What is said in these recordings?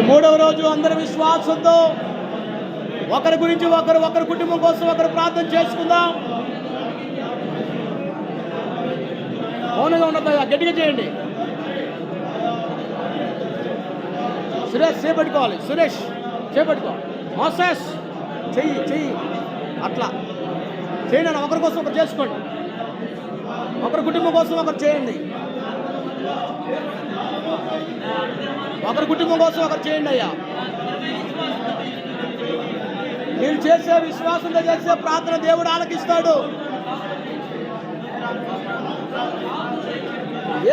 ఈ మూడవ రోజు అందరి విశ్వాసంతో ఒకరి గురించి ఒకరు ఒకరి కుటుంబం కోసం ఒకరు ప్రార్థన చేసుకుందాం. మౌనంగా ఉండదు గట్టిగా చేయండి. సురేష్ చేపట్టుకోవాలి. సురేష్ చేపట్టుకో. మోసెస్ చెయ్యి చెయ్యి. అట్లా. చేయండి ఒకరి కోసం ఒకరు చేసుకోండి. ఒకరి కుటుంబం కోసం ఒకరు చేయండి. ఒకరి కుటుంబం కోసం ఒకరు చేయండి అయ్యా. మీరు చేసే విశ్వాసంతో చేసే ప్రార్థన దేవుడు ఆలకిస్తాడు.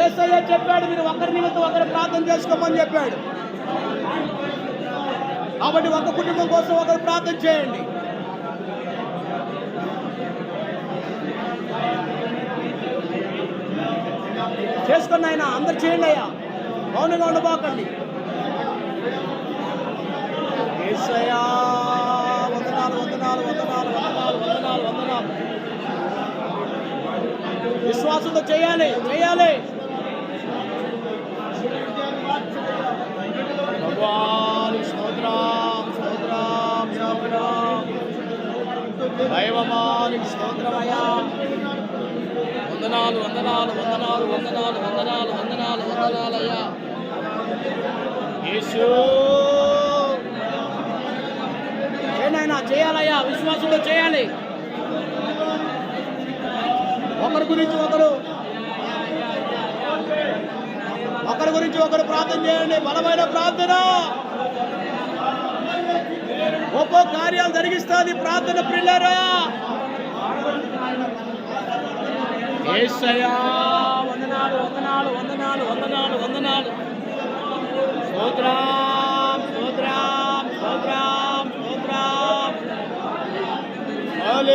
ఏసయ్య చెప్పాడు మీరు ఒకరి నిమిత్తం ఒకరు ప్రార్థన చేసుకోమని చెప్పాడు. కాబట్టి ఒక కుటుంబం కోసం ఒకరు ప్రార్థన చేయండి. చేసుకున్న ఆయన అందరు చేయండి అయ్యా. మౌనంగా ఉండబోకండి యేసయ్యా, వందనాలు వందనాలు వందనాలు వందనాలు వందనాలు వందనాలు. విశ్వాసంతో చేయాలి చేయాలి. భగవాని స్తోత్రం స్తోత్రం స్తోత్రం. దైవమానికి స్తోత్రమయ్యా. వందనాలు వందనాలు వందనాలు వందనాలు వందనాలు వందనాలు వందనాలయ్యా. యేసు చేయాలయ్యా విశ్వాసంలో చేయాలి. ఒకరి గురించి ఒకరు ఒకరి గురించి ఒకరు ప్రార్థన చేయండి. బలమైన ప్రార్థన. గొప్ప కార్యాలు జరిగిస్తుంది ప్రార్థన పిల్లరా ఏసయా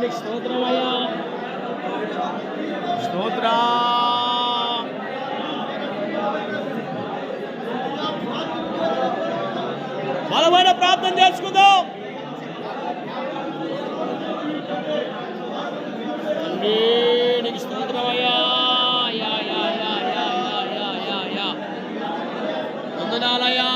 నీకు స్తోత్రమయ్యా స్తోత్ర. బలమైన ప్రార్థన చేసుకుందాం. నీకు స్తోత్రమయ్యా యా యా యా యా యా యా యా యా. వందనాలయ్యా.